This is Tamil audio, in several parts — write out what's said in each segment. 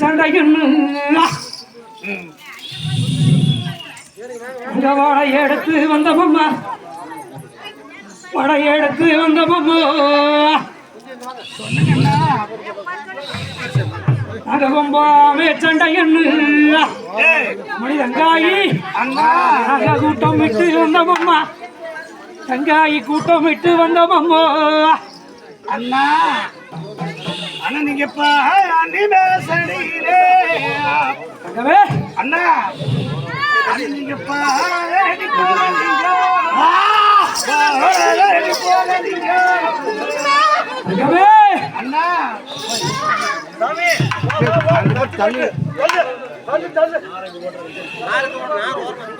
சண்டைன்னு அங்க வாழை எடுத்து வந்தோம்மா வாழை எடுத்து வந்தோம்மா நாங்க கொம்பாமே சண்டைன்னு மனிதங்காயி நாங்க கூட்டம் விட்டு வந்தோம்மா தங்காயி கூட்டம் விட்டு வந்தோம்மா அண்ணா அண்ணா நீங்க தங்கவே. அண்ணா. நீங்க தங்கவே. அண்ணா.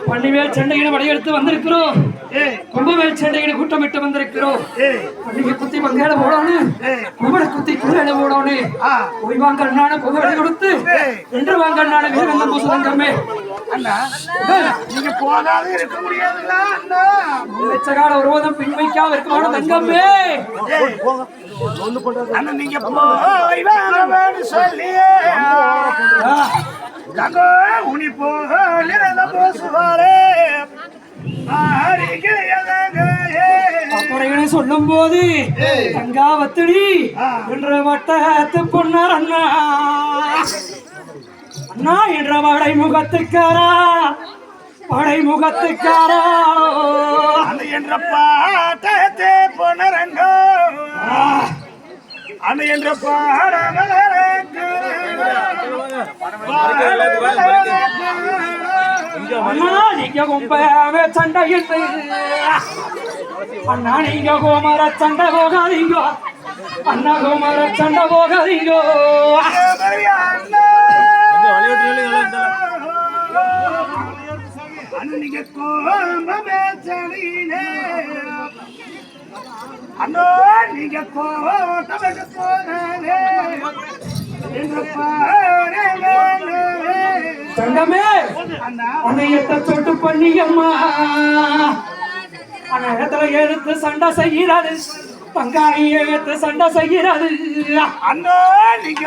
பண்டிவேல் சண்டையின படையெடுத்து வந்திருக்கிறோம். கும்பவேல் சண்டையின கூட்டமிட்டு வந்திருக்கிறோம். பண்டிகை குத்தி மங்கையில போடணும் கும்பல குத்தி குதிரையில போடணும் ஆ. போய் வாங்க அண்ணான புகழை கொடுத்து என்று வாங்க அண்ணான வீரவந்த பூசலங்கம்மே அண்ணா. நீங்க போகாத இருக்க முடியாதுல்ல அண்ணா. ஒருவதம் பின் வைக்காம இருக்கணும் தங்கம்மே அண்ணா நீங்க போய் வாங்கன்னு சொல்லி தங்கோ உனி போக போசுவாரே. சொல்லும் போது தங்காவத்தடி என்ற வட்டத்து பொன்னர் அண்ணா. அண்ணா என்ற வடை முகத்துக்காரா வடை முகத்துக்காரா அந்த என்ற பாட்டத்தே பொனரங்கோ அந்த என்ற பாடமலரங்கு அண்ணா சண்டை என்று அண்ணா நீங்க கோமர சண்டை போகாதீங்க. அண்ணா கோமர சண்டை போகாதீங்க. அன்னிக்கு கோமமே சனினே அண்ணோ நீங்க கோட்டமே போனே தங்கமே அண்ணா அன்னையத்த தொட்டு பண்ணியம்மா. இடத்துல எடுத்து சண்டை செய்கிறாரு. பங்காளியை எடுத்து சண்டை செய்கிறாரு. அண்ணோ நீங்க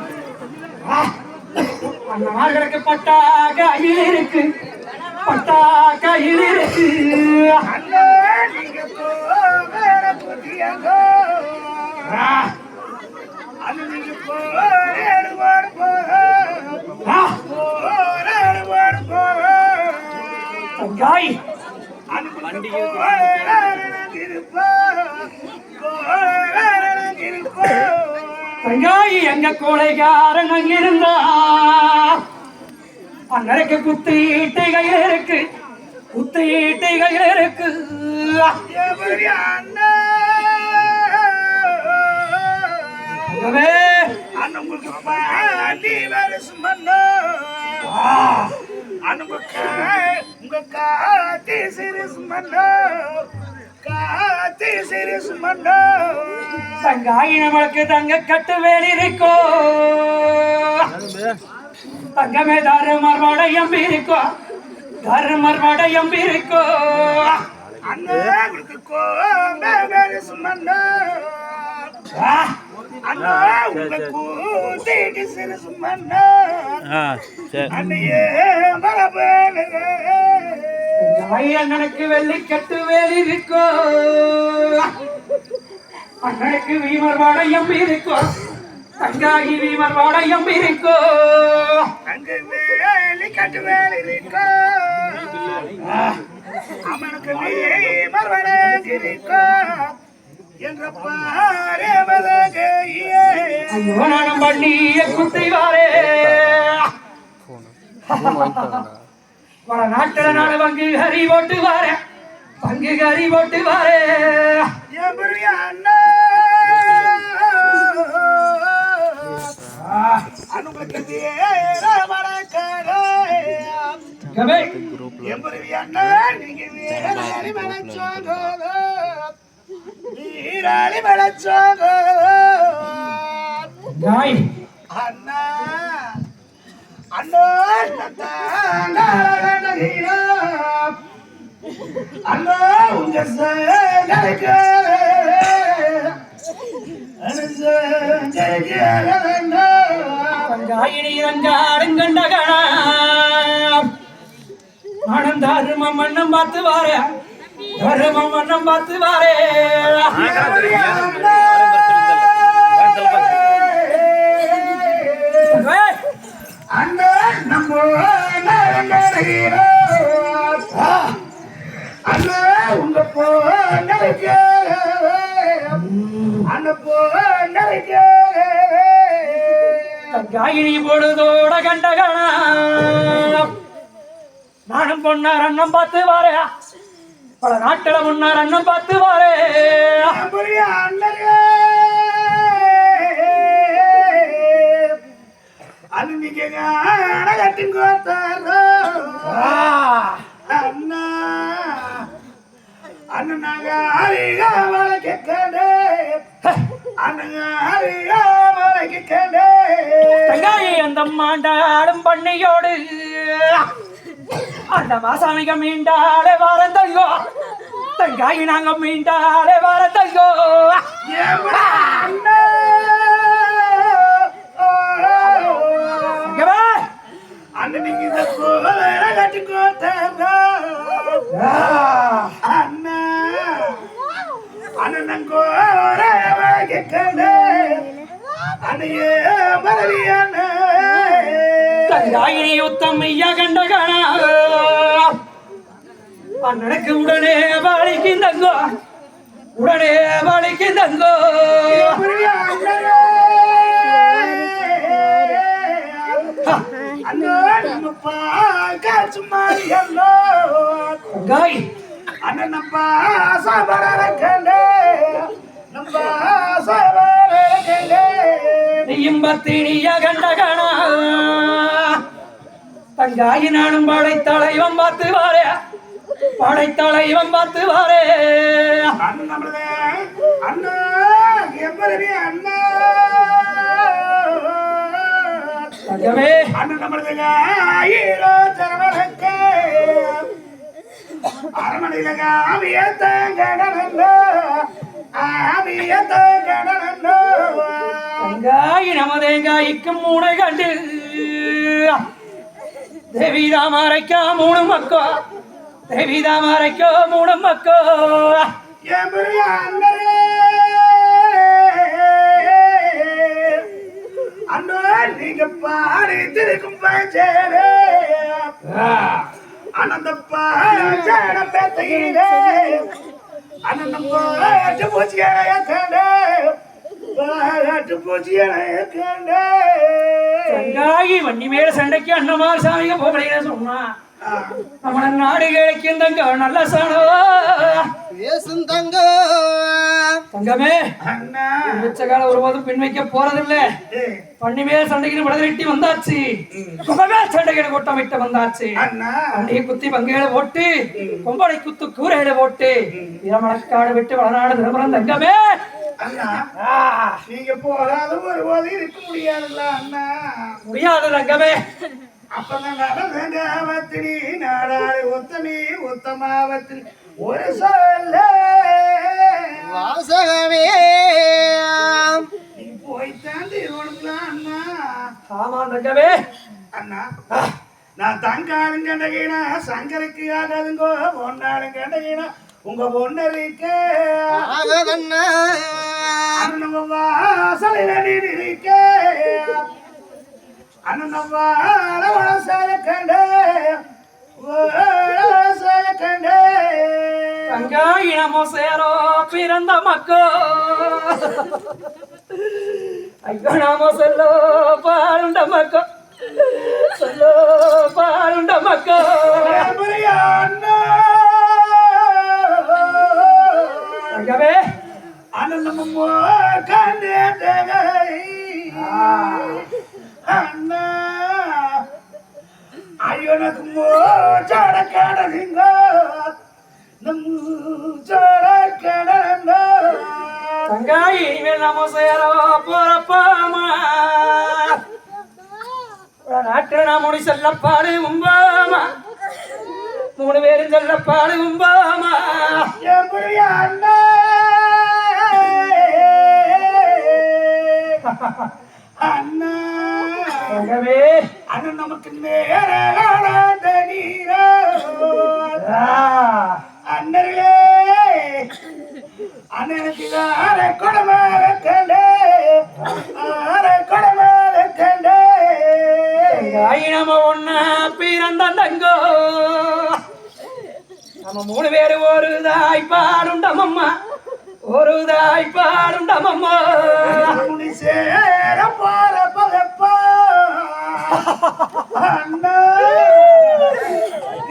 அண்ணார்களுக்கு பட்டா கையில் இருக்கு பட்டா கையில் இருக்கு அண்ணோ நீங்க தங்காய் எங்க கோழைகாரன் அங்கிருந்தார். அண்ணருக்கு குத்தீட்டு கையில் இருக்கு குத்தீட்டு கையில் இருக்கு. அண்ணன் உங்க காத்தி சிறுசு மன்னோ காத்தி சிறுசு மன்னோ தங்காயி நம்மளுக்கு தங்க கட்டு வேலி இருக்கோ. தங்கமே தாரு மறுபட எம்பி இருக்கோ. தாரு மறுபட எம்பி இருக்கோ அண்ணன் அண்ணா உங்க கூத்திட்டு சிறுசு மன்னோ அண்ணையே மரபேனுங்க அண்ணனுக்கு வெள்ளி கட்டு வேலி இருக்கோ அண்ணனுக்கு வீமர் வாட எம்பி இருக்கோ. தங்காயி வீமர் வாட எம்பி இருக்கோ. அங்க வேலி கட்டு வேலி இருக்கோ. அவனுக்கு பல நாட்டுல நாடு பங்கு ஹரி போட்டு வாரேன் பங்கு ஹரி போட்டு வாரே என் பெரிய அண்ணா. அனுபவத்துக்கு வேற மறக்காதே கவே எம்பருவி அண்ணா. அண்ணா அண்ணா உங்க நானும் தருமம் மண்ணும் பார்த்து வாரே. தருமம் மண்ணும் பார்த்து வாரே. அண்ணா நம்ம அண்ணா உங்க போனருக்கு அண்ணா போனருக்கு தங்காயினி பொழுதோட கண்டகணா நானும் பொன்னார் அண்ணன் பார்த்து வாரே. பல நாட்டுல முன்னார் அண்ணன் பார்த்து வாரே. அந்த மாண்டாடும் பண்ணையோடு. அந்த மாசாமிக மீண்டாலே வாரம் தங்கோ தங்காயி நாங்க மீண்டாலே வாரம் தங்கோ அண்ணா! இங்க வா. அண்ணன் அண்ணையே மரவியான தங்காயினி யுத்தம் ஐயா கண்டகணா அண்ணனுக்கு உடனே வலிக்கு தங்கோ உடனே வலிக்கு தங்கோ அண்ணா நம்ம காச்சு மாறியல்லோ தங்காய் அண்ணன் நம்ம சாபர கண்டே நம்ம சாபர கண்டே நீயும் பத்தினியா கண்டகணா தங்காயி நானும் படைத்தலைவன் பார்த்து வாரே படைத்தலைவன் பார்த்து வாரே அண்ணா அண்ணா. தங்கமே. அண்ணன் நம்மளது ஈரோ சரவணக்கு அரமனையில ஆவியத்த கடனோ ஆவியத்த கடனோ தங்காயி நமதேங்காய்க்கு மூணை கண்டு தேவிதாமரைக்கா மூணு மக்கோ. தேவிதாமரைக்கோ மூணு மக்கோ. நீங்க பாடி திருக்கும் பஞ்சரே அனந்த பாஞ்சர பேத்தையிலே அனந்த பாட்டு பூச்சிய கண்டே பாட்டு பூச்சிய கண்டே தங்காயி வண்டி மேல சண்டைக்கு அண்ணமார் சாமிக்கு போகலைன்னு சொன்னா. நம்ம நாடு தங்க நல்ல சாணோ பேசும் தங்க. தங்கமே அண்ணா. மிச்சகால ஒருபோதும் பின் வைக்க போறதில்ல பண்ணிமே சண்டைக்கு விடதிட்டி வந்தாச்சு. கும்பமே சண்டைகளை கூட்டமிட்டு வந்தாச்சு. அண்ணா. அண்ணியை குத்தி பங்கையில போட்டு கொம்பளை குத்து கூரையில போட்டு இரமணக்காடு விட்டு வளநாடு திருமணம் தங்கமே. அண்ணா ஆ, நீங்க போகாத ஒரு போது இருக்க முடியாதுல்ல அண்ணா. முடியாது தங்கமே. அப்பதான் நடந்தவத்தினி நாடாளி ஒத்தனி உத்தமாவத்தினி வாசகமே. நீ போய் தாண்டி இருக்கணும் அண்ணா? ஆமா தங்கமே. அண்ணா நான் தங்காலும் கண்டகினா சங்கருக்கு ஆகாதுங்கோ பொண்ணாலும் கண்டகினா உங்க பொண்ணருக்கு வாசலில நீர் இருக்க அண்ணன் வாழ கண்டே வாழ கண்டே இனமோ சேரோ பிறந்த மக்கோ. ஐயோ சொல்லோ பாருண்ட மக்கோ. சொல்லோ பாருண்ட மக்கோ. அண்ணா. தங்கமே அனந்தமோ கண்டே அண்ணா. ஐயோ எனக்கு மோ சாட கடலிங்க நம் சாட கடலங்க தங்கா இனிமேல் நாமோ சேரோ போறப்பாமா? நாட்டில் நாம் முடி செல்லப்பாடு உம்பாமா? மூணு பேரும் செல்லப்பாடு உம்பாமா? எப்படி அண்ணா! அண்ணா! அண்ணன் நமக்கு நேர நீரோ. அண்ணர்களே அண்ணனுக்கு ஆர குடமாக கண்டே ஆர குடமாக கண்டே நம்ம ஒண்ணா பிறந்த தங்கோ. நம்ம மூணு பேரு ஒரு தாய் பாருண்டமம்மா ஒரு தாய் பாருண்டமம்மா முடி சேர பதப்பா அண்ணா.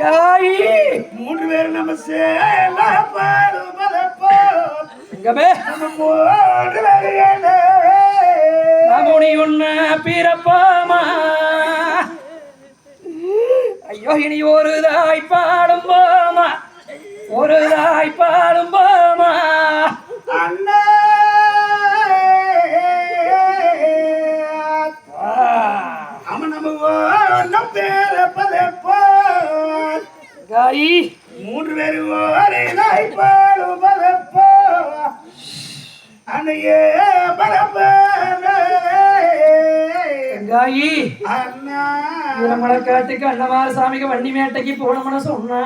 தாய் மூன்று பேர் நம்ம சேர பாரு பதப்பா தங்கமே நம்ம மூன்று பேர் பிறப்பாமா? ஐயோ இனி ஒரு தாய் பாடும் போமா ஒரு தாய் பாடும் நம்ம ஒன்றும் பேர பதப்பான் காய் மூன்று பேர் ஒரே நாய் பாடும் பதப்பா அன்னையே காயி அண்ணா. வீரமலைக்காட்டுக்கு அண்ணமார சாமிக்கு வண்டி மேட்டைக்கு போனோம்னு சொன்னா.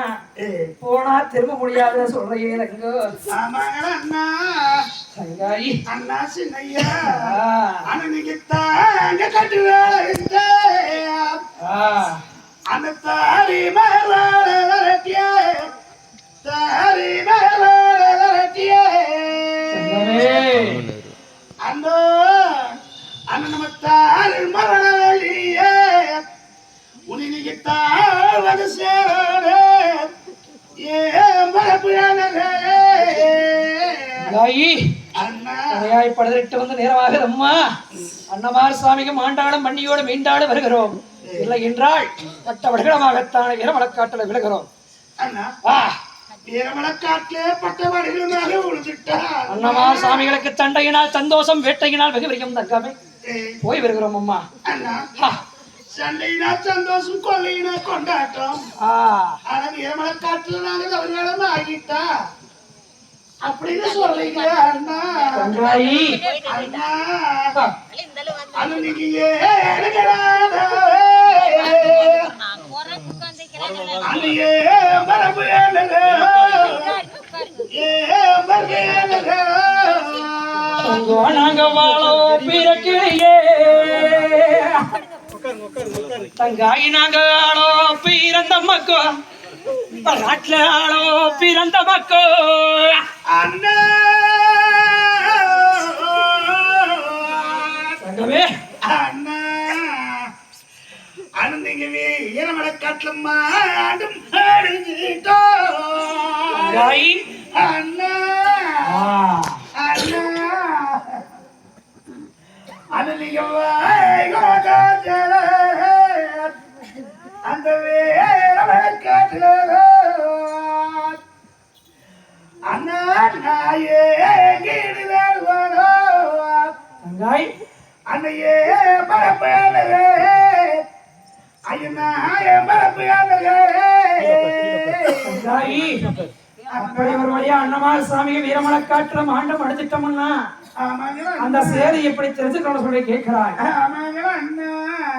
போனா திரும்ப முடியாத சொல்றையே எனக்கு ஆமாங்க அண்ணா. சங்காயி அண்ணா சின்னையா ஆ, அண்ணனுக்கு தாங்க கட்டு வேலை ஆ, அந்த தாரி மகளத்திய தாரி சங்கமே. அந்த அந்த நம்ம தாரி மகளி உனிக்கு தாவது சேர பரப்பு காயி படுதிட்டு வந்து நேரமாக அம்மா. அன்னமார் சாமிக்கு மாண்டாடும் மண்ணியோடு மீண்டாடு வருகிறோம். இல்லை என்றால் பட்ட வடகிடமாகத்தான வீரமலக்காட்டில் விழுகிறோம். வா. அன்னமார் சாமிகளுக்கு தண்டையினால் சந்தோஷம் வேட்டையினால் வெகு விரிக்கும் தங்காமே. போய் வருகிறோம் அம்மா. சண்டையினா சந்தோஷம் கொள்ளையினா கொண்டாட்டம். ஆ, ஆனா வீரமலக்காட்டுல நாங்க கவர்காலம் ஆகிட்டா அப்படின்னு சொல்றீங்க அண்ணா. சங்காயி அண்ணா. மரபு மரபு நாங்க வாழோ பிறக்கிலேயே தங்காயி நாங்க ஆளோ பிறந்த மக்கோ நாட்டுல ஆளோ பிறந்த மக்கோ அண்ணா! அண்ணா! அனந்தீங்க ஈரமலை காட்டுல மாடும் தாய் அண்ணா! அண்ணா! அனந்தீங்க தங்காய். அன்னையே பரப்பே அப்படி ஒரு வழியா அண்ணமார் சாமியை வீரமலை காட்டுல மாண்டம் அந்த சேதி எப்படி தெரிஞ்சுக்கணும் சொல்லி கேட்கிறாய். அம்மை ரங்காகி அண்ணா.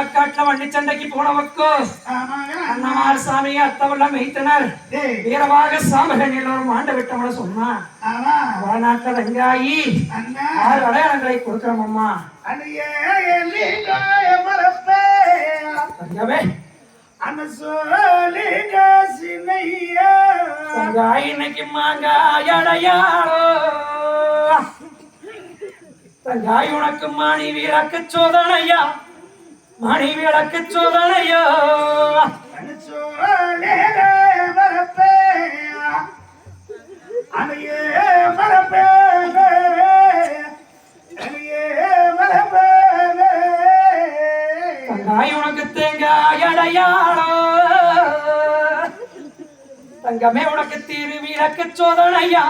படரட்டி வீரமலை காட்டுல வண்டி சண்டைக்கு போனவக்கோ. அண்ணமார் சாமியை அத்தவல்ல மெய்த்தனர் டேய், வீரவாக சாமகன் எல்லோரும் ஆண்டு விட்டவன சொன்னா ஆமா, வடநாட்டுல ரங்காயி அண்ணா. ஆறு அடையாளங்களை கொடுக்கிறோம் அம்மா. தங்காய் இன்னைக்கு மாங்காய் அடையாளோ. தங்காய் உனக்கு மணி விளக்கு சோதனையா. மணி விளக்கு சோதனையோ. தங்காய் உனக்கு தேங்காய் அடையாளோ? தங்கமே உனக்கு திருவிளக்கு சோதனையா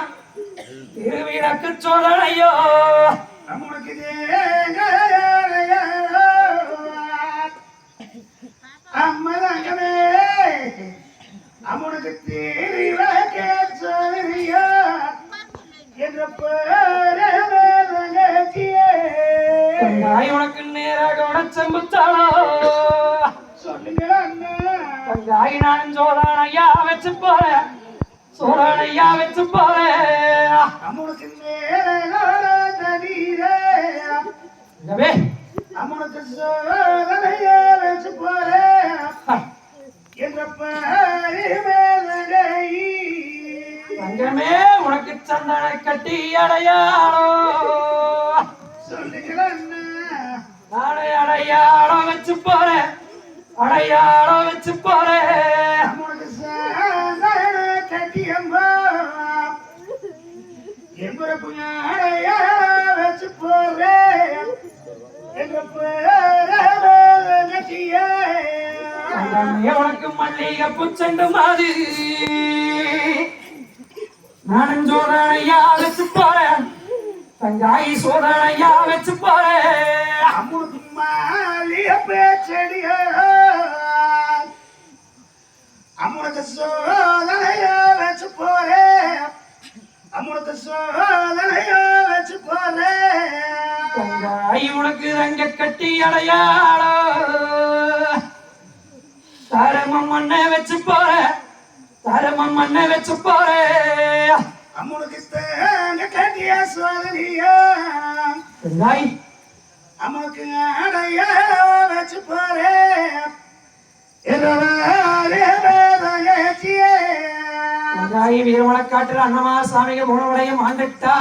திருவிளக்கு சோதனையோ நம்முனக்கு தேங்காயா. அம்மா வச்சு போறேன் அடையாளம் வச்சு ஞானைய வச்சு தங்கமே உனக்கு மல்லிகை பூச்செண்டு மாதிரி. நானும் சோதனையா வச்சு போறேன். தங்காய் சோதனையா வச்சு போறேன் அம்முனுக்கு மாலிய பேச்செடிய. அம்முனுக்கு சோதனைய வச்சு போறேன் அம்முனுக்கு சோதனைய வச்சு போறேன் தங்காய் உனக்கு ரங்க கட்டி அடையாளோ. தரமம் மண்ணை வச்சு போறேன் தரமம் மண்ணை வச்சு போறேன் கட்டிய சோதனைய அம்முனுக்கு அடைய வச்சு போறேன் வீரமலை காட்டுல அன்னமா சாமிகள் உணவுடையும் ஆண்டுட்டா.